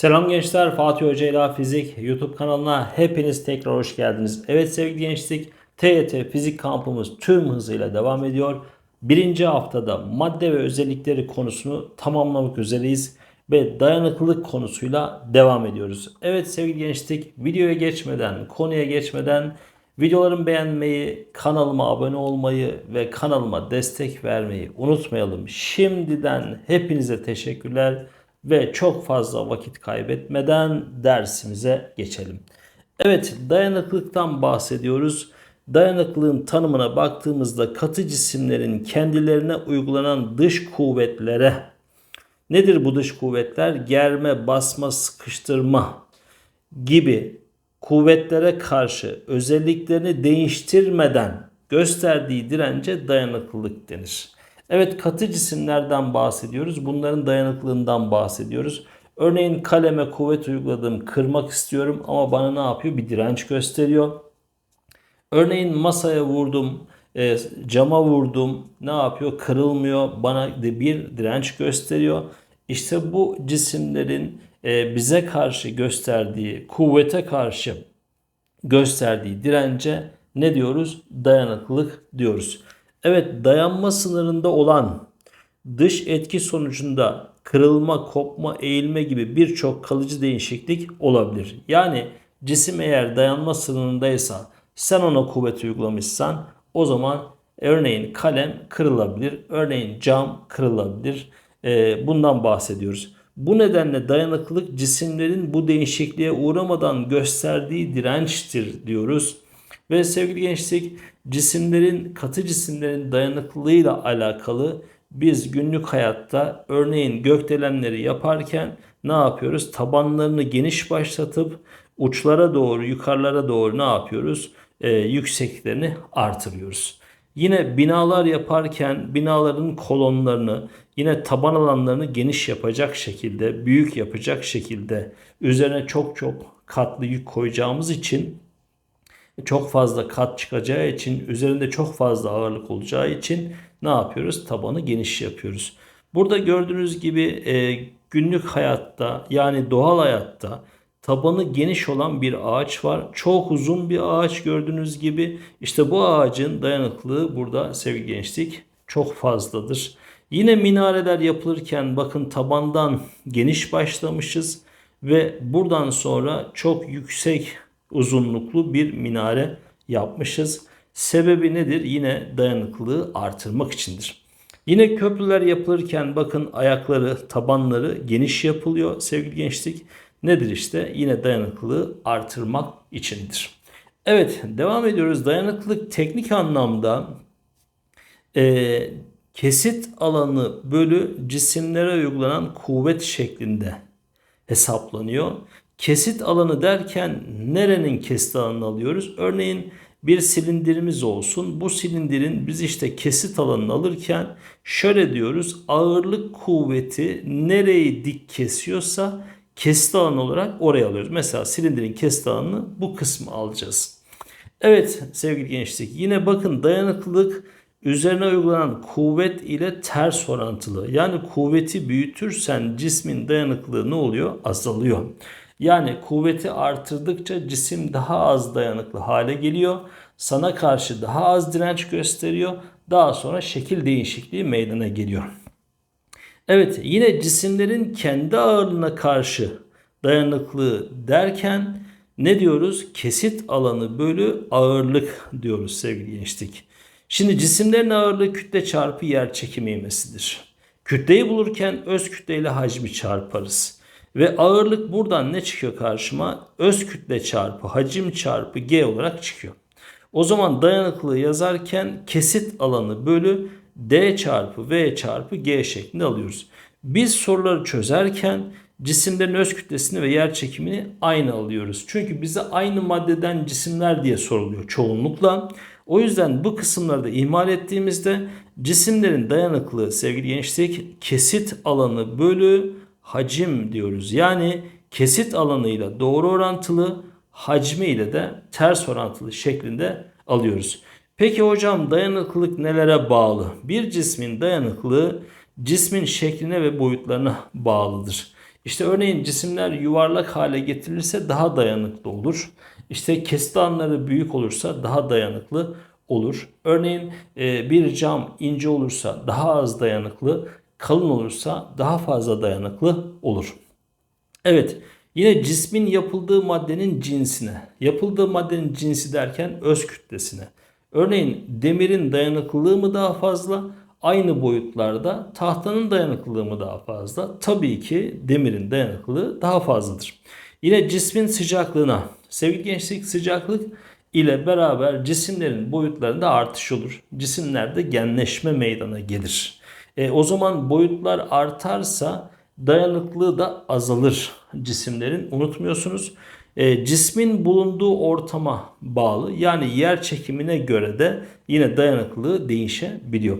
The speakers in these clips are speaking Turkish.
Selam gençler, Fatih Hoca ile Fizik YouTube kanalına hepiniz tekrar hoş geldiniz. Evet sevgili gençlik, TYT Fizik kampımız tüm hızıyla devam ediyor. Birinci haftada madde ve özellikleri konusunu tamamlamak üzereyiz ve dayanıklılık konusuyla devam ediyoruz. Evet sevgili gençlik, videoya geçmeden, konuya geçmeden videolarımı beğenmeyi, kanalıma abone olmayı ve kanalıma destek vermeyi unutmayalım. Şimdiden hepinize teşekkürler ve çok fazla vakit kaybetmeden dersimize geçelim. Evet dayanıklılıktan bahsediyoruz. Dayanıklılığın tanımına baktığımızda katı cisimlerin kendilerine uygulanan dış kuvvetlere nedir bu dış kuvvetler? Germe, basma, sıkıştırma gibi kuvvetlere karşı özelliklerini değiştirmeden gösterdiği dirence dayanıklılık denir. Evet katı cisimlerden bahsediyoruz. Bunların dayanıklılığından bahsediyoruz. Örneğin kaleme kuvvet uyguladım, kırmak istiyorum ama bana ne yapıyor? Bir direnç gösteriyor. Örneğin masaya vurdum, e, cama vurdum. Ne yapıyor? Kırılmıyor. Bana bir direnç gösteriyor. İşte bu cisimlerin e, bize karşı gösterdiği, kuvvete karşı gösterdiği dirence ne diyoruz? Dayanıklılık diyoruz. Evet dayanma sınırında olan dış etki sonucunda kırılma, kopma, eğilme gibi birçok kalıcı değişiklik olabilir. Yani cisim eğer dayanma sınırındaysa sen ona kuvvet uygulamışsan o zaman örneğin kalem kırılabilir, örneğin cam kırılabilir. Ee, bundan bahsediyoruz. Bu nedenle dayanıklılık cisimlerin bu değişikliğe uğramadan gösterdiği dirençtir diyoruz. Ve sevgili gençlik cisimlerin katı cisimlerin dayanıklılığıyla alakalı biz günlük hayatta örneğin gökdelenleri yaparken ne yapıyoruz? Tabanlarını geniş başlatıp uçlara doğru yukarılara doğru ne yapıyoruz? Ee, yüksekliklerini artırıyoruz. Yine binalar yaparken binaların kolonlarını yine taban alanlarını geniş yapacak şekilde, büyük yapacak şekilde üzerine çok çok katlı yük koyacağımız için çok fazla kat çıkacağı için üzerinde çok fazla ağırlık olacağı için ne yapıyoruz? Tabanı geniş yapıyoruz. Burada gördüğünüz gibi e, günlük hayatta yani doğal hayatta tabanı geniş olan bir ağaç var. Çok uzun bir ağaç gördüğünüz gibi. İşte bu ağacın dayanıklılığı burada sevgili gençlik çok fazladır. Yine minareler yapılırken bakın tabandan geniş başlamışız ve buradan sonra çok yüksek uzunluklu bir minare yapmışız. Sebebi nedir? Yine dayanıklılığı artırmak içindir. Yine köprüler yapılırken bakın ayakları, tabanları geniş yapılıyor sevgili gençlik. Nedir işte? Yine dayanıklılığı artırmak içindir. Evet devam ediyoruz. Dayanıklılık teknik anlamda e, kesit alanı bölü cisimlere uygulanan kuvvet şeklinde hesaplanıyor. Kesit alanı derken nerenin kesit alanını alıyoruz? Örneğin bir silindirimiz olsun. Bu silindirin biz işte kesit alanını alırken şöyle diyoruz. Ağırlık kuvveti nereyi dik kesiyorsa kesit alanı olarak oraya alıyoruz. Mesela silindirin kesit alanını bu kısmı alacağız. Evet sevgili gençlik yine bakın dayanıklılık üzerine uygulanan kuvvet ile ters orantılı. Yani kuvveti büyütürsen cismin dayanıklılığı ne oluyor? Azalıyor. Yani kuvveti artırdıkça cisim daha az dayanıklı hale geliyor. Sana karşı daha az direnç gösteriyor. Daha sonra şekil değişikliği meydana geliyor. Evet yine cisimlerin kendi ağırlığına karşı dayanıklığı derken ne diyoruz? Kesit alanı bölü ağırlık diyoruz sevgili gençlik. Şimdi cisimlerin ağırlığı kütle çarpı yer çekimi ivmesidir. Kütleyi bulurken öz kütleyle hacmi çarparız. Ve ağırlık buradan ne çıkıyor karşıma? Öz kütle çarpı hacim çarpı g olarak çıkıyor. O zaman dayanıklılığı yazarken kesit alanı bölü d çarpı v çarpı g şeklinde alıyoruz. Biz soruları çözerken cisimlerin öz kütlesini ve yer çekimini aynı alıyoruz. Çünkü bize aynı maddeden cisimler diye soruluyor çoğunlukla. O yüzden bu kısımları da ihmal ettiğimizde cisimlerin dayanıklığı sevgili gençlik kesit alanı bölü hacim diyoruz. Yani kesit alanıyla doğru orantılı, hacmi ile de ters orantılı şeklinde alıyoruz. Peki hocam dayanıklılık nelere bağlı? Bir cismin dayanıklılığı cismin şekline ve boyutlarına bağlıdır. İşte örneğin cisimler yuvarlak hale getirilirse daha dayanıklı olur. İşte kesit alanları büyük olursa daha dayanıklı olur. Örneğin e, bir cam ince olursa daha az dayanıklı, kalın olursa daha fazla dayanıklı olur. Evet, yine cismin yapıldığı maddenin cinsine, yapıldığı maddenin cinsi derken öz kütlesine. Örneğin demirin dayanıklılığı mı daha fazla, aynı boyutlarda tahtanın dayanıklılığı mı daha fazla? Tabii ki demirin dayanıklılığı daha fazladır. Yine cismin sıcaklığına, sevgili gençlik sıcaklık ile beraber cisimlerin boyutlarında artış olur. Cisimlerde genleşme meydana gelir. E, o zaman boyutlar artarsa dayanıklığı da azalır cisimlerin. Unutmuyorsunuz. E, cismin bulunduğu ortama bağlı yani yer çekimine göre de yine dayanıklılığı değişebiliyor.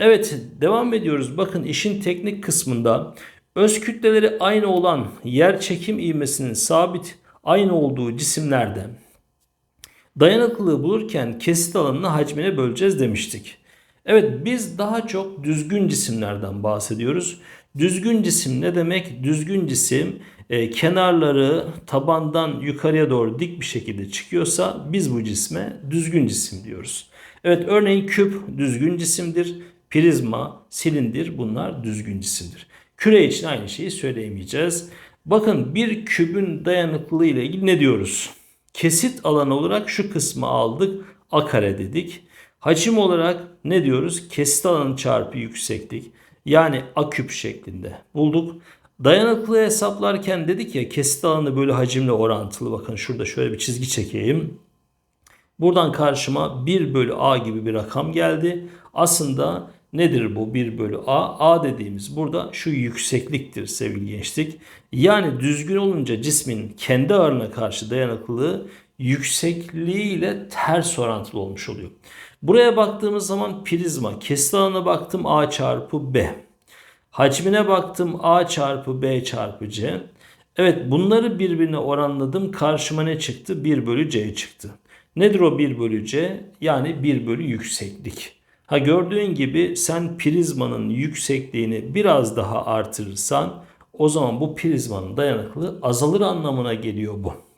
Evet devam ediyoruz. Bakın işin teknik kısmında öz kütleleri aynı olan yer çekim ivmesinin sabit aynı olduğu cisimlerde dayanıklılığı bulurken kesit alanını hacmine böleceğiz demiştik. Evet biz daha çok düzgün cisimlerden bahsediyoruz. Düzgün cisim ne demek? Düzgün cisim e, kenarları tabandan yukarıya doğru dik bir şekilde çıkıyorsa biz bu cisme düzgün cisim diyoruz. Evet örneğin küp düzgün cisimdir. Prizma, silindir bunlar düzgün cisimdir. Küre için aynı şeyi söyleyemeyeceğiz. Bakın bir kübün dayanıklılığı ile ilgili ne diyoruz? Kesit alanı olarak şu kısmı aldık. A kare dedik. Hacim olarak ne diyoruz? Kesit alanı çarpı yükseklik. Yani A küp şeklinde bulduk. Dayanıklılığı hesaplarken dedik ya kesit alanı böyle hacimle orantılı. Bakın şurada şöyle bir çizgi çekeyim. Buradan karşıma 1 bölü A gibi bir rakam geldi. Aslında nedir bu 1 bölü A? A dediğimiz burada şu yüksekliktir sevgili gençlik. Yani düzgün olunca cismin kendi ağırlığına karşı dayanıklılığı yüksekliği ile ters orantılı olmuş oluyor. Buraya baktığımız zaman prizma kesit alanına baktım A çarpı B. Hacmine baktım A çarpı B çarpı C. Evet bunları birbirine oranladım. Karşıma ne çıktı? 1 bölü C çıktı. Nedir o 1 bölü C? Yani 1 bölü yükseklik. Ha gördüğün gibi sen prizmanın yüksekliğini biraz daha artırırsan o zaman bu prizmanın dayanıklılığı azalır anlamına geliyor bu.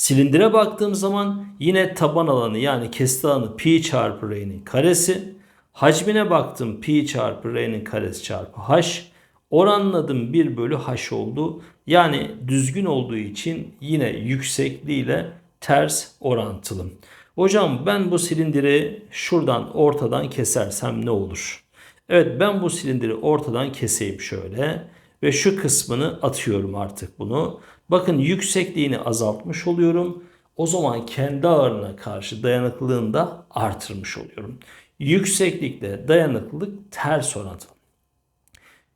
Silindire baktığım zaman yine taban alanı yani kesit alanı pi çarpı r'nin karesi. Hacmine baktım pi çarpı r'nin karesi çarpı h. Oranladım 1 bölü h oldu. Yani düzgün olduğu için yine yüksekliğiyle ters orantılı. Hocam ben bu silindiri şuradan ortadan kesersem ne olur? Evet ben bu silindiri ortadan keseyim şöyle ve şu kısmını atıyorum artık bunu. Bakın yüksekliğini azaltmış oluyorum. O zaman kendi ağırlığına karşı dayanıklılığını da artırmış oluyorum. Yükseklikle dayanıklılık ters orantılı.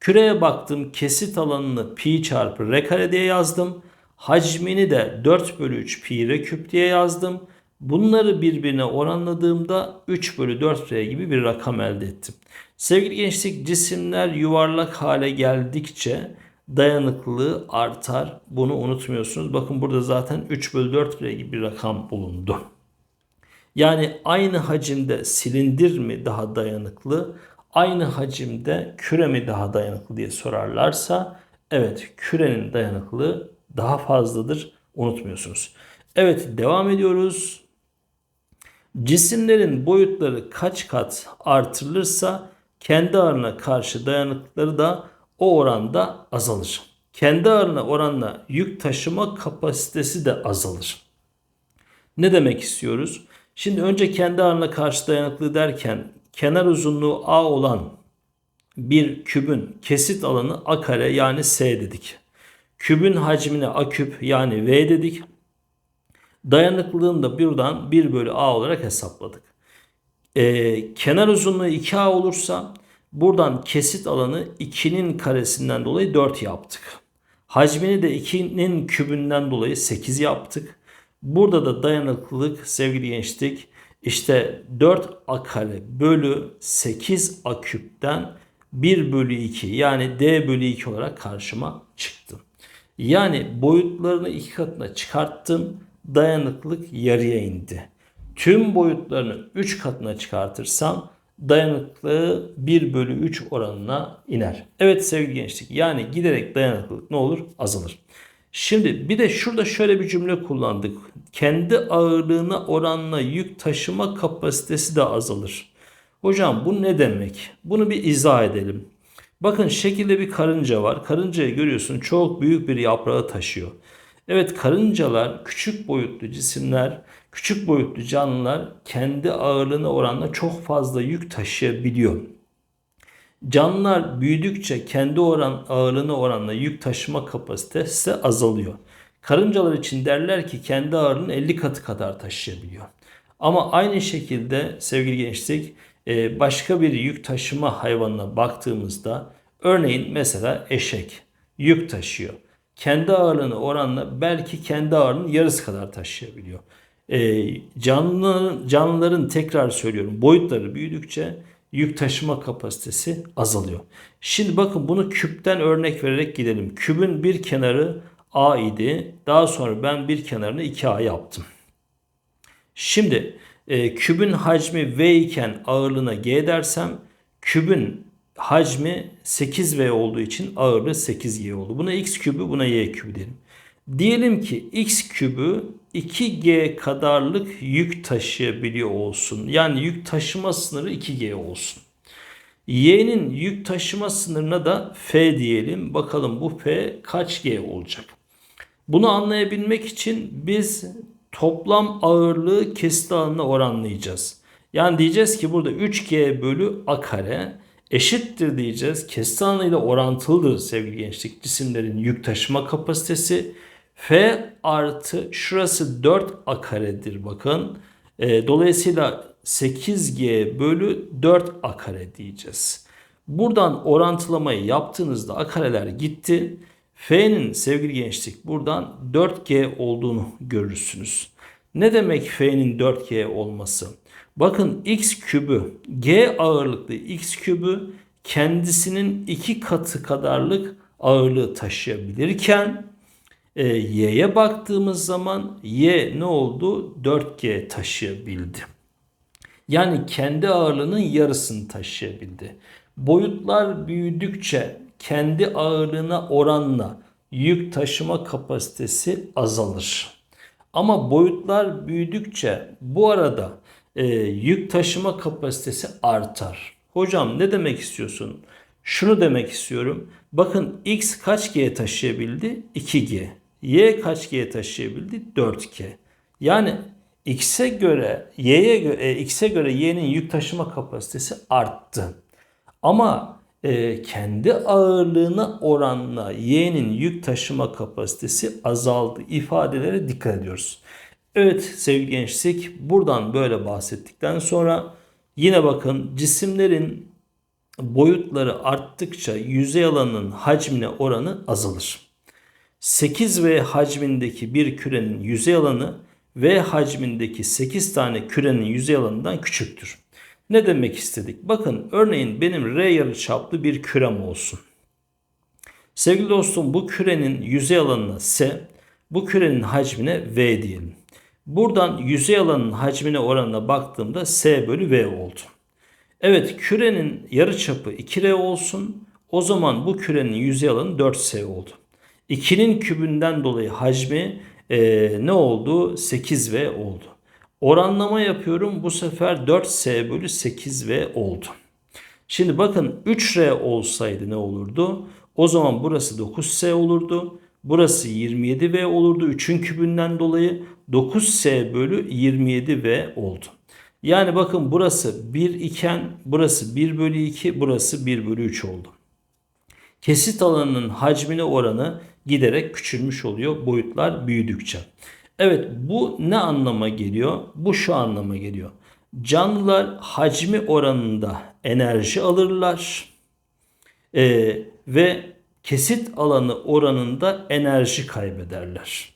Küreye baktım kesit alanını pi çarpı r kare diye yazdım. Hacmini de 4 bölü 3 pi r küp diye yazdım. Bunları birbirine oranladığımda 3 bölü 4 r gibi bir rakam elde ettim. Sevgili gençlik cisimler yuvarlak hale geldikçe dayanıklılığı artar. Bunu unutmuyorsunuz. Bakın burada zaten 3 bölü 4 r gibi bir rakam bulundu. Yani aynı hacimde silindir mi daha dayanıklı, aynı hacimde küre mi daha dayanıklı diye sorarlarsa evet kürenin dayanıklılığı daha fazladır. Unutmuyorsunuz. Evet devam ediyoruz. Cisimlerin boyutları kaç kat artırılırsa kendi ağırlığına karşı dayanıklıkları da o oranda azalır. Kendi ağırlığına oranla yük taşıma kapasitesi de azalır. Ne demek istiyoruz? Şimdi önce kendi ağırlığına karşı dayanıklı derken kenar uzunluğu A olan bir kübün kesit alanı A kare yani S dedik. Kübün hacmine A küp yani V dedik. Dayanıklılığını da buradan 1 bölü A olarak hesapladık. Ee, kenar uzunluğu 2A olursa buradan kesit alanı 2'nin karesinden dolayı 4 yaptık. Hacmini de 2'nin kübünden dolayı 8 yaptık. Burada da dayanıklılık sevgili gençlik işte 4 a kare bölü 8 a küpten 1 bölü 2 yani d bölü 2 olarak karşıma çıktı. Yani boyutlarını iki katına çıkarttım. Dayanıklılık yarıya indi. Tüm boyutlarını 3 katına çıkartırsam dayanıklılığı 1 bölü 3 oranına iner. Evet sevgili gençlik yani giderek dayanıklılık ne olur? Azalır. Şimdi bir de şurada şöyle bir cümle kullandık. Kendi ağırlığına oranla yük taşıma kapasitesi de azalır. Hocam bu ne demek? Bunu bir izah edelim. Bakın şekilde bir karınca var. Karıncayı görüyorsun çok büyük bir yaprağı taşıyor. Evet karıncalar küçük boyutlu cisimler, küçük boyutlu canlılar kendi ağırlığına oranla çok fazla yük taşıyabiliyor. Canlılar büyüdükçe kendi oran ağırlığına oranla yük taşıma kapasitesi azalıyor. Karıncalar için derler ki kendi ağırlığının 50 katı kadar taşıyabiliyor. Ama aynı şekilde sevgili gençlik e, başka bir yük taşıma hayvanına baktığımızda örneğin mesela eşek yük taşıyor. Kendi ağırlığına oranla belki kendi ağırlığının yarısı kadar taşıyabiliyor. E, canlı, canlıların tekrar söylüyorum boyutları büyüdükçe yük taşıma kapasitesi azalıyor. Şimdi bakın bunu küpten örnek vererek gidelim. Kübün bir kenarı A idi. Daha sonra ben bir kenarını 2A yaptım. Şimdi e, kübün hacmi V iken ağırlığına G dersem kübün hacmi 8V olduğu için ağırlığı 8G oldu. Buna X kübü buna Y kübü diyelim. Diyelim ki X kübü 2G kadarlık yük taşıyabiliyor olsun. Yani yük taşıma sınırı 2G olsun. Y'nin yük taşıma sınırına da F diyelim. Bakalım bu F kaç G olacak? Bunu anlayabilmek için biz toplam ağırlığı kesit alanına oranlayacağız. Yani diyeceğiz ki burada 3G bölü A kare eşittir diyeceğiz. Kesit alanıyla orantılıdır sevgili gençlik cisimlerin yük taşıma kapasitesi. F artı şurası 4 A karedir bakın. E, dolayısıyla 8G bölü 4 A kare diyeceğiz. Buradan orantılamayı yaptığınızda A kareler gitti. F'nin sevgili gençlik buradan 4G olduğunu görürsünüz. Ne demek F'nin 4G olması? Bakın x kübü G ağırlıklı x kübü kendisinin iki katı kadarlık ağırlığı taşıyabilirken e, y'ye baktığımız zaman y ne oldu? 4G taşıyabildi. Yani kendi ağırlığının yarısını taşıyabildi. Boyutlar büyüdükçe kendi ağırlığına oranla yük taşıma kapasitesi azalır. Ama boyutlar büyüdükçe bu arada e, yük taşıma kapasitesi artar. Hocam ne demek istiyorsun? Şunu demek istiyorum. Bakın x kaç g taşıyabildi? 2g. Y kaç g taşıyabildi? 4g. Yani x'e göre y'ye göre x'e göre y'nin yük taşıma kapasitesi arttı. Ama e, kendi ağırlığına oranla y'nin yük taşıma kapasitesi azaldı ifadelere dikkat ediyoruz. Evet sevgili gençlik buradan böyle bahsettikten sonra yine bakın cisimlerin boyutları arttıkça yüzey alanının hacmine oranı azalır. 8V hacmindeki bir kürenin yüzey alanı V hacmindeki 8 tane kürenin yüzey alanından küçüktür. Ne demek istedik? Bakın örneğin benim R yarıçaplı bir kürem olsun. Sevgili dostum bu kürenin yüzey alanına S, bu kürenin hacmine V diyelim. Buradan yüzey alanının hacmine oranına baktığımda S bölü V oldu. Evet kürenin yarıçapı 2R olsun. O zaman bu kürenin yüzey alanı 4S oldu. 2'nin kübünden dolayı hacmi e, ne oldu? 8V oldu. Oranlama yapıyorum. Bu sefer 4S bölü 8V oldu. Şimdi bakın 3R olsaydı ne olurdu? O zaman burası 9S olurdu. Burası 27V olurdu. 3'ün kübünden dolayı 9S bölü 27V oldu. Yani bakın burası 1 iken burası 1 bölü 2 burası 1 bölü 3 oldu. Kesit alanının hacmine oranı giderek küçülmüş oluyor boyutlar büyüdükçe. Evet bu ne anlama geliyor? Bu şu anlama geliyor. Canlılar hacmi oranında enerji alırlar ee, ve kesit alanı oranında enerji kaybederler.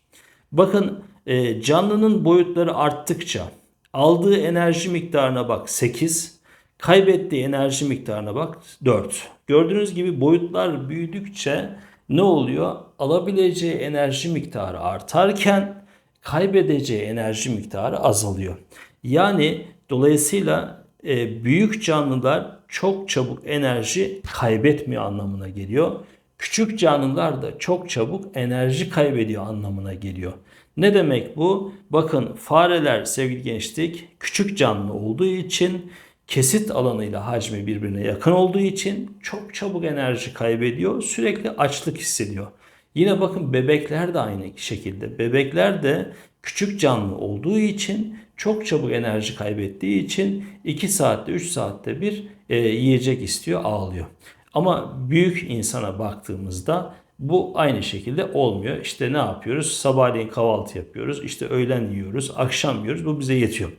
Bakın e, canlının boyutları arttıkça aldığı enerji miktarına bak 8, kaybettiği enerji miktarına bak 4. Gördüğünüz gibi boyutlar büyüdükçe ne oluyor? Alabileceği enerji miktarı artarken kaybedeceği enerji miktarı azalıyor. Yani dolayısıyla e, büyük canlılar çok çabuk enerji kaybetmiyor anlamına geliyor. Küçük canlılar da çok çabuk enerji kaybediyor anlamına geliyor. Ne demek bu? Bakın fareler sevgili gençlik küçük canlı olduğu için kesit alanıyla hacmi birbirine yakın olduğu için çok çabuk enerji kaybediyor. Sürekli açlık hissediyor. Yine bakın bebekler de aynı şekilde. Bebekler de küçük canlı olduğu için çok çabuk enerji kaybettiği için 2 saatte 3 saatte bir e, yiyecek istiyor ağlıyor. Ama büyük insana baktığımızda bu aynı şekilde olmuyor. İşte ne yapıyoruz? Sabahleyin kahvaltı yapıyoruz. İşte öğlen yiyoruz, akşam yiyoruz. Bu bize yetiyor.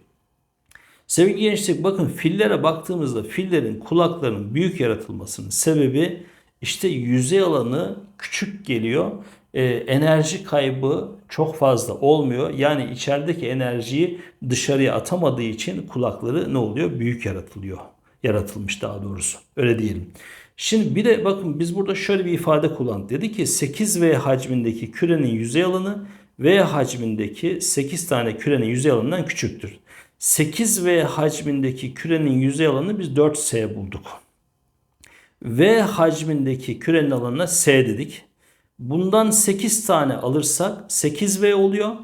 Sevgili gençlik bakın fillere baktığımızda fillerin kulaklarının büyük yaratılmasının sebebi işte yüzey alanı küçük geliyor. Ee, enerji kaybı çok fazla olmuyor. Yani içerideki enerjiyi dışarıya atamadığı için kulakları ne oluyor? Büyük yaratılıyor. Yaratılmış daha doğrusu. Öyle diyelim. Şimdi bir de bakın biz burada şöyle bir ifade kullandık. Dedi ki 8V hacmindeki kürenin yüzey alanı V hacmindeki 8 tane kürenin yüzey alanından küçüktür. 8V hacmindeki kürenin yüzey alanını biz 4S bulduk. V hacmindeki kürenin alanına S dedik. Bundan 8 tane alırsak 8V oluyor.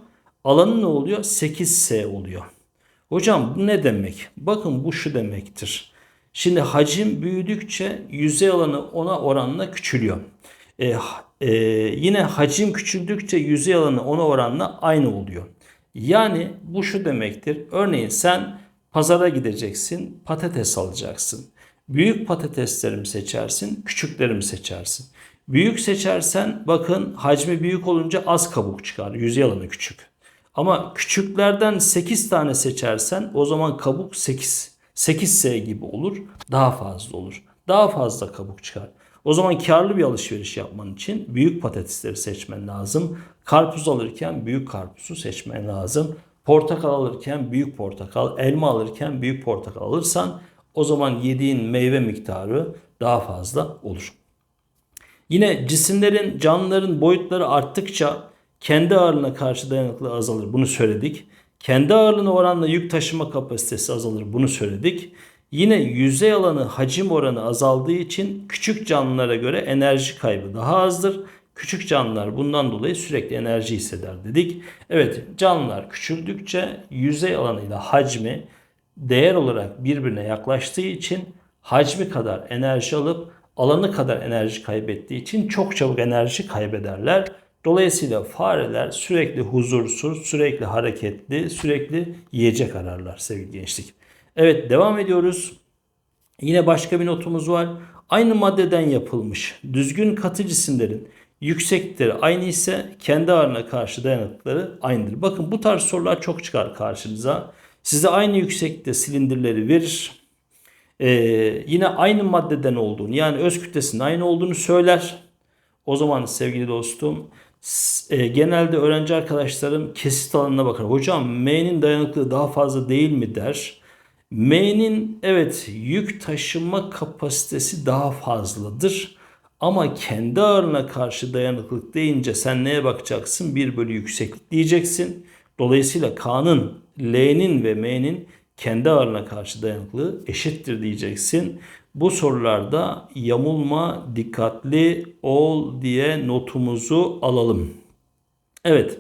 Alanı ne oluyor? 8S oluyor. Hocam bu ne demek? Bakın bu şu demektir. Şimdi hacim büyüdükçe yüzey alanı ona oranla küçülüyor. E, e, yine hacim küçüldükçe yüzey alanı ona oranla aynı oluyor. Yani bu şu demektir. Örneğin sen pazara gideceksin, patates alacaksın. Büyük patatesleri mi seçersin, küçükleri mi seçersin? Büyük seçersen bakın hacmi büyük olunca az kabuk çıkar. Yüzey alanı küçük. Ama küçüklerden 8 tane seçersen o zaman kabuk 8. 8S gibi olur. Daha fazla olur. Daha fazla kabuk çıkar. O zaman karlı bir alışveriş yapman için büyük patatesleri seçmen lazım. Karpuz alırken büyük karpuzu seçmen lazım. Portakal alırken büyük portakal, elma alırken büyük portakal alırsan o zaman yediğin meyve miktarı daha fazla olur. Yine cisimlerin, canlıların boyutları arttıkça kendi ağırlığına karşı dayanıklılığı azalır. Bunu söyledik. Kendi ağırlığına oranla yük taşıma kapasitesi azalır. Bunu söyledik. Yine yüzey alanı hacim oranı azaldığı için küçük canlılara göre enerji kaybı daha azdır. Küçük canlılar bundan dolayı sürekli enerji hisseder dedik. Evet canlılar küçüldükçe yüzey alanıyla hacmi değer olarak birbirine yaklaştığı için hacmi kadar enerji alıp alanı kadar enerji kaybettiği için çok çabuk enerji kaybederler. Dolayısıyla fareler sürekli huzursuz, sürekli hareketli, sürekli yiyecek ararlar sevgili gençlik. Evet devam ediyoruz. Yine başka bir notumuz var. Aynı maddeden yapılmış düzgün katı cisimlerin yükseklikleri aynı ise kendi ağırlığına karşı dayanıklıkları aynıdır. Bakın bu tarz sorular çok çıkar karşınıza. Size aynı yükseklikte silindirleri verir. Ee, yine aynı maddeden olduğunu yani öz kütlesinin aynı olduğunu söyler. O zaman sevgili dostum e, genelde öğrenci arkadaşlarım kesit alanına bakar. Hocam M'nin dayanıklılığı daha fazla değil mi der. M'nin evet yük taşıma kapasitesi daha fazladır. Ama kendi ağırlığına karşı dayanıklılık deyince sen neye bakacaksın? 1 bölü yükseklik diyeceksin. Dolayısıyla K'nın, L'nin ve M'nin kendi ağırlığına karşı dayanıklılığı eşittir diyeceksin. Bu sorularda yamulma dikkatli ol diye notumuzu alalım. Evet.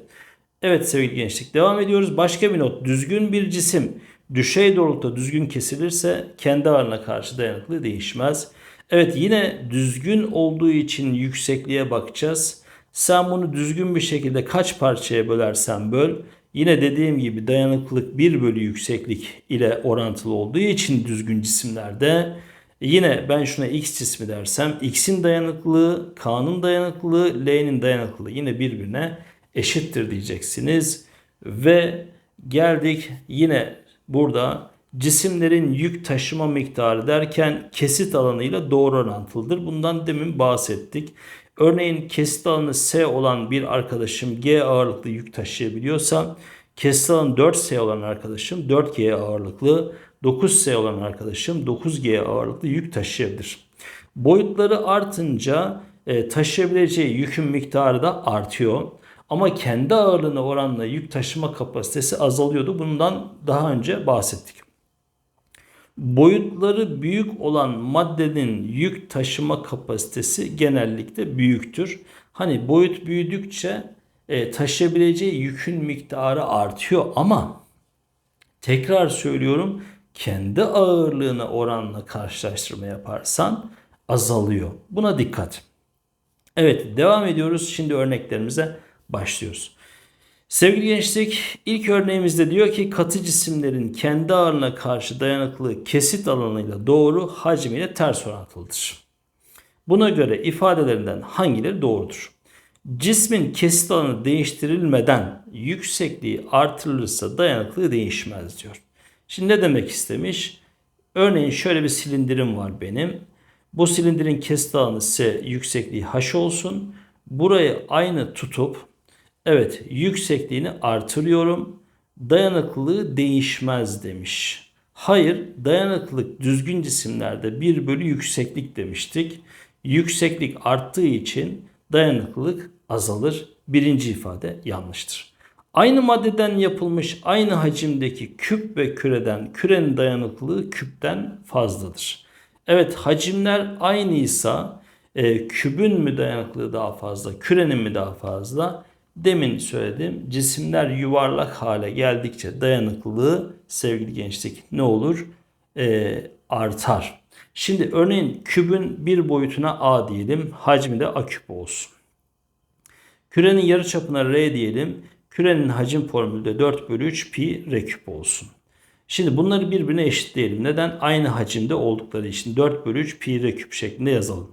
Evet sevgili gençlik devam ediyoruz. Başka bir not. Düzgün bir cisim düşey doğrultuda düzgün kesilirse kendi ağırlığına karşı dayanıklı değişmez. Evet yine düzgün olduğu için yüksekliğe bakacağız. Sen bunu düzgün bir şekilde kaç parçaya bölersen böl. Yine dediğim gibi dayanıklılık 1 bölü yükseklik ile orantılı olduğu için düzgün cisimlerde yine ben şuna x cismi dersem x'in dayanıklılığı, k'nın dayanıklılığı, l'nin dayanıklılığı yine birbirine eşittir diyeceksiniz. Ve geldik yine burada cisimlerin yük taşıma miktarı derken kesit alanıyla doğru orantılıdır. Bundan demin bahsettik. Örneğin kesit alanı S olan bir arkadaşım G ağırlıklı yük taşıyabiliyorsa kesit alanı 4S olan arkadaşım 4G ağırlıklı 9S olan arkadaşım 9G ağırlıklı yük taşıyabilir. Boyutları artınca e, taşıyabileceği yükün miktarı da artıyor. Ama kendi ağırlığına oranla yük taşıma kapasitesi azalıyordu. Bundan daha önce bahsettik. Boyutları büyük olan maddenin yük taşıma kapasitesi genellikle büyüktür. Hani boyut büyüdükçe e, taşıyabileceği yükün miktarı artıyor ama tekrar söylüyorum kendi ağırlığına oranla karşılaştırma yaparsan azalıyor. Buna dikkat. Evet devam ediyoruz. Şimdi örneklerimize başlıyoruz. Sevgili gençlik ilk örneğimizde diyor ki katı cisimlerin kendi ağırlığına karşı dayanıklılığı kesit alanıyla doğru hacmiyle ters orantılıdır. Buna göre ifadelerinden hangileri doğrudur? Cismin kesit alanı değiştirilmeden yüksekliği artırılırsa dayanıklılığı değişmez diyor. Şimdi ne demek istemiş? Örneğin şöyle bir silindirim var benim. Bu silindirin kesit alanı ise yüksekliği h olsun. Burayı aynı tutup evet yüksekliğini artırıyorum. Dayanıklılığı değişmez demiş. Hayır dayanıklılık düzgün cisimlerde 1 bölü yükseklik demiştik. Yükseklik arttığı için dayanıklılık azalır. Birinci ifade yanlıştır. Aynı maddeden yapılmış aynı hacimdeki küp ve küreden kürenin dayanıklılığı küpten fazladır. Evet hacimler aynıysa e, kübün mü dayanıklılığı daha fazla, kürenin mi daha fazla? Demin söyledim cisimler yuvarlak hale geldikçe dayanıklılığı sevgili gençlik ne olur? E, artar. Şimdi örneğin kübün bir boyutuna A diyelim, hacmi de A küp olsun. Kürenin yarıçapına R diyelim. Kürenin hacim formülü de 4 bölü 3 pi R küp olsun. Şimdi bunları birbirine eşitleyelim. Neden? Aynı hacimde oldukları için 4 bölü 3 pi r küp şeklinde yazalım.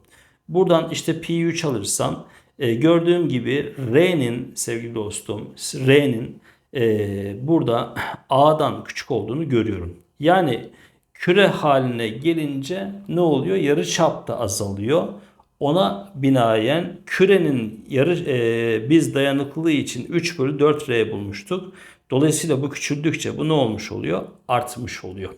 Buradan işte pi 3 alırsam e, gördüğüm gibi r'nin sevgili dostum r'nin e, burada a'dan küçük olduğunu görüyorum. Yani küre haline gelince ne oluyor? Yarı çap da azalıyor. Ona binaen kürenin yarı e, biz dayanıklılığı için 3 bölü 4 r bulmuştuk. Dolayısıyla bu küçüldükçe bu ne olmuş oluyor? Artmış oluyor.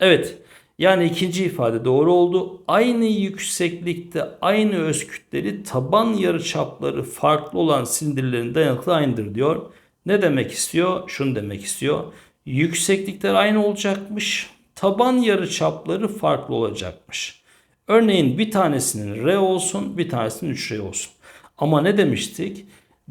Evet yani ikinci ifade doğru oldu. Aynı yükseklikte aynı öz kütleri taban yarıçapları farklı olan silindirlerin dayanıklı aynıdır diyor. Ne demek istiyor? Şunu demek istiyor. Yükseklikler aynı olacakmış. Taban yarıçapları farklı olacakmış. Örneğin bir tanesinin R olsun, bir tanesinin 3R olsun. Ama ne demiştik?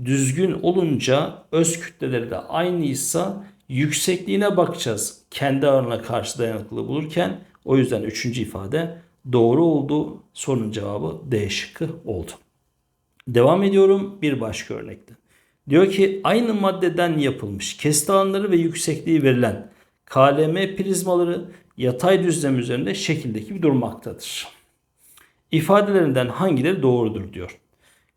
düzgün olunca öz kütleleri de aynıysa yüksekliğine bakacağız. Kendi ağırlığına karşı dayanıklılığı bulurken o yüzden üçüncü ifade doğru oldu. Sorunun cevabı D şıkkı oldu. Devam ediyorum bir başka örnekte. Diyor ki aynı maddeden yapılmış alanları ve yüksekliği verilen KLM prizmaları yatay düzlem üzerinde şekildeki bir durmaktadır. İfadelerinden hangileri doğrudur diyor.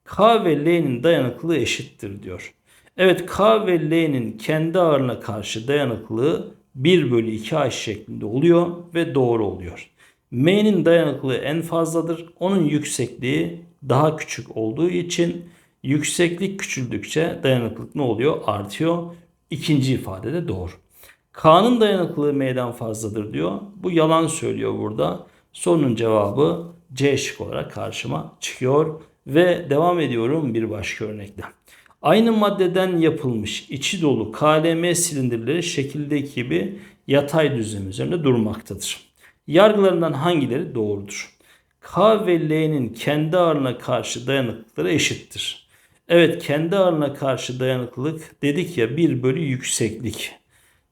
K ve L'nin dayanıklılığı eşittir diyor. Evet K ve L'nin kendi ağırlığına karşı dayanıklılığı 1 bölü 2H şeklinde oluyor ve doğru oluyor. M'nin dayanıklılığı en fazladır. Onun yüksekliği daha küçük olduğu için yükseklik küçüldükçe dayanıklılık ne oluyor? Artıyor. İkinci ifade de doğru. K'nın dayanıklılığı M'den fazladır diyor. Bu yalan söylüyor burada. Sorunun cevabı C şık olarak karşıma çıkıyor. Ve devam ediyorum bir başka örnekle. Aynı maddeden yapılmış içi dolu KLM silindirleri şekildeki gibi yatay düzlem üzerinde durmaktadır. Yargılarından hangileri doğrudur? K ve L'nin kendi ağırlığına karşı dayanıklılıkları eşittir. Evet kendi ağırlığına karşı dayanıklılık dedik ya 1 bölü yükseklik.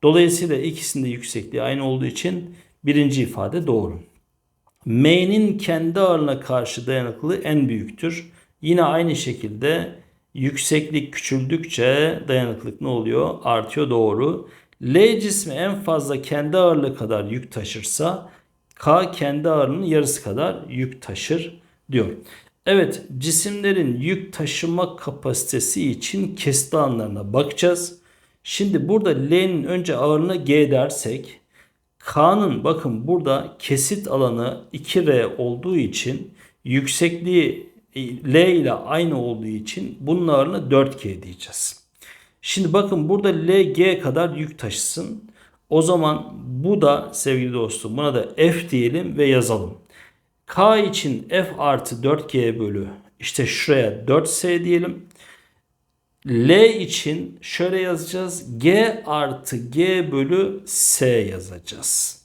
Dolayısıyla ikisinde yüksekliği aynı olduğu için birinci ifade doğru. M'nin kendi ağırlığına karşı dayanıklılığı en büyüktür. Yine aynı şekilde yükseklik küçüldükçe dayanıklılık ne oluyor? Artıyor doğru. L cismi en fazla kendi ağırlığı kadar yük taşırsa K kendi ağırlığının yarısı kadar yük taşır diyor. Evet cisimlerin yük taşıma kapasitesi için kesit alanlarına bakacağız. Şimdi burada L'nin önce ağırlığına G dersek K'nın bakın burada kesit alanı 2R olduğu için yüksekliği L ile aynı olduğu için ağırlığına 4G diyeceğiz. Şimdi bakın burada L G kadar yük taşısın. O zaman bu da sevgili dostum buna da F diyelim ve yazalım. K için F artı 4G bölü işte şuraya 4S diyelim. L için şöyle yazacağız. G artı G bölü S yazacağız.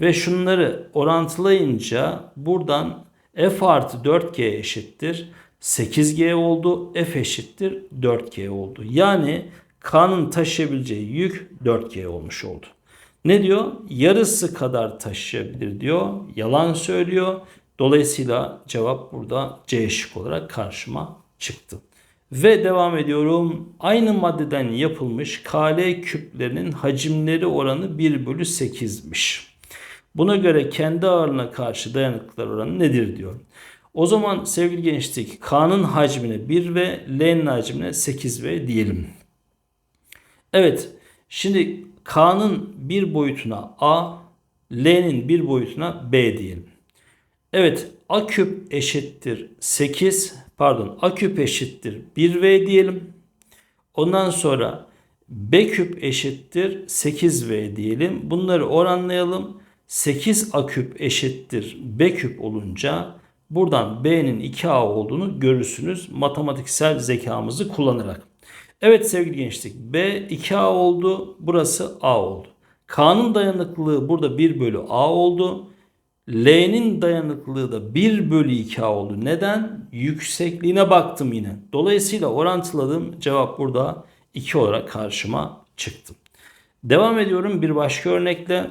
Ve şunları orantılayınca buradan f artı 4g eşittir. 8g oldu. F eşittir 4g oldu. Yani K'nın taşıyabileceği yük 4g olmuş oldu. Ne diyor? Yarısı kadar taşıyabilir diyor. Yalan söylüyor. Dolayısıyla cevap burada C şık olarak karşıma çıktı. Ve devam ediyorum. Aynı maddeden yapılmış KL küplerinin hacimleri oranı 1 bölü 8'miş. Buna göre kendi ağırlığına karşı dayanıklıklar oranı nedir diyor. O zaman sevgili gençlik K'nın hacmine 1 ve L'nin hacmine 8V diyelim. Evet şimdi K'nın bir boyutuna A, L'nin bir boyutuna B diyelim. Evet A küp eşittir 8 pardon A küp eşittir 1V diyelim. Ondan sonra B küp eşittir 8V diyelim. Bunları oranlayalım. 8 A küp eşittir B küp olunca buradan B'nin 2A olduğunu görürsünüz matematiksel zekamızı kullanarak. Evet sevgili gençlik B 2A oldu burası A oldu. K'nın dayanıklılığı burada 1 bölü A oldu. L'nin dayanıklılığı da 1 bölü 2A oldu. Neden? Yüksekliğine baktım yine. Dolayısıyla orantıladığım cevap burada 2 olarak karşıma çıktı. Devam ediyorum bir başka örnekle.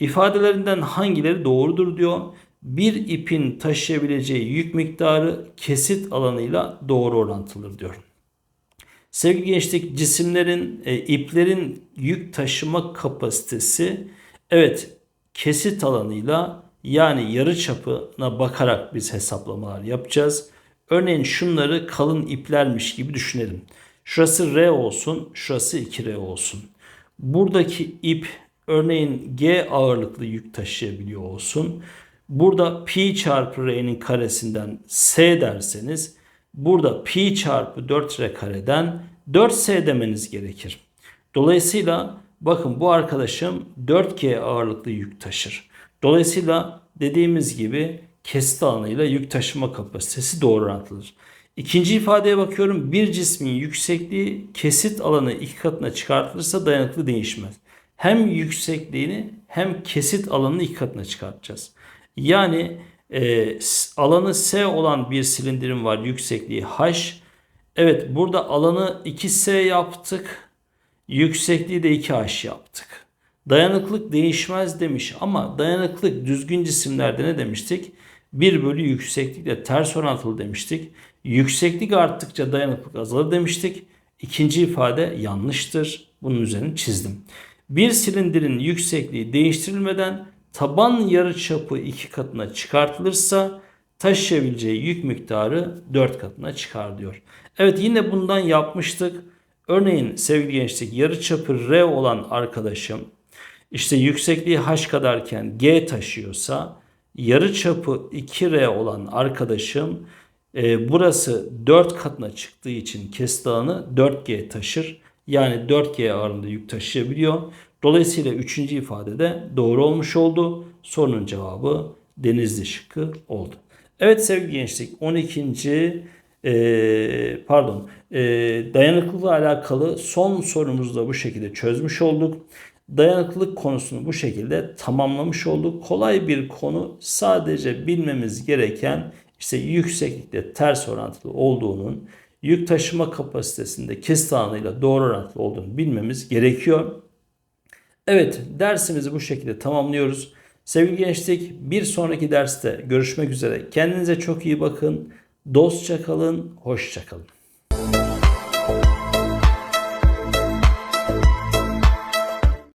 İfadelerinden hangileri doğrudur diyor. Bir ipin taşıyabileceği yük miktarı kesit alanıyla doğru orantılıdır diyor. Sevgili gençlik cisimlerin, e, iplerin yük taşıma kapasitesi evet kesit alanıyla yani yarı çapına bakarak biz hesaplamalar yapacağız. Örneğin şunları kalın iplermiş gibi düşünelim. Şurası R olsun, şurası 2R olsun. Buradaki ip örneğin G ağırlıklı yük taşıyabiliyor olsun. Burada pi çarpı R'nin karesinden S derseniz burada pi çarpı 4R kareden 4S demeniz gerekir. Dolayısıyla bakın bu arkadaşım 4G ağırlıklı yük taşır. Dolayısıyla dediğimiz gibi kesit alanıyla yük taşıma kapasitesi doğru orantılıdır. İkinci ifadeye bakıyorum. Bir cismin yüksekliği kesit alanı iki katına çıkartılırsa dayanıklı değişmez. Hem yüksekliğini hem kesit alanını iki katına çıkartacağız. Yani e, alanı S olan bir silindirim var yüksekliği H. Evet burada alanı 2S yaptık. Yüksekliği de 2H yaptık. Dayanıklık değişmez demiş ama dayanıklık düzgün cisimlerde ne demiştik? 1 bölü yükseklikle ters orantılı demiştik. Yükseklik arttıkça dayanıklık azalır demiştik. İkinci ifade yanlıştır. Bunun üzerine çizdim. Bir silindirin yüksekliği değiştirilmeden taban yarıçapı iki katına çıkartılırsa taşıyabileceği yük miktarı 4 katına çıkar diyor. Evet yine bundan yapmıştık. Örneğin sevgili gençlik yarıçapı R olan arkadaşım işte yüksekliği h kadarken g taşıyorsa yarı çapı 2r olan arkadaşım e, burası 4 katına çıktığı için alanı 4g taşır. Yani 4g ağırlığında yük taşıyabiliyor. Dolayısıyla 3. ifadede doğru olmuş oldu. Sorunun cevabı denizli şıkkı oldu. Evet sevgili gençlik 12. E, pardon e, dayanıklılıkla alakalı son sorumuzu da bu şekilde çözmüş olduk. Dayanıklılık konusunu bu şekilde tamamlamış olduk. Kolay bir konu sadece bilmemiz gereken işte yükseklikte ters orantılı olduğunun yük taşıma kapasitesinde kesit alanıyla doğru orantılı olduğunu bilmemiz gerekiyor. Evet dersimizi bu şekilde tamamlıyoruz. Sevgili gençlik bir sonraki derste görüşmek üzere. Kendinize çok iyi bakın. Dostça kalın, hoşça kalın.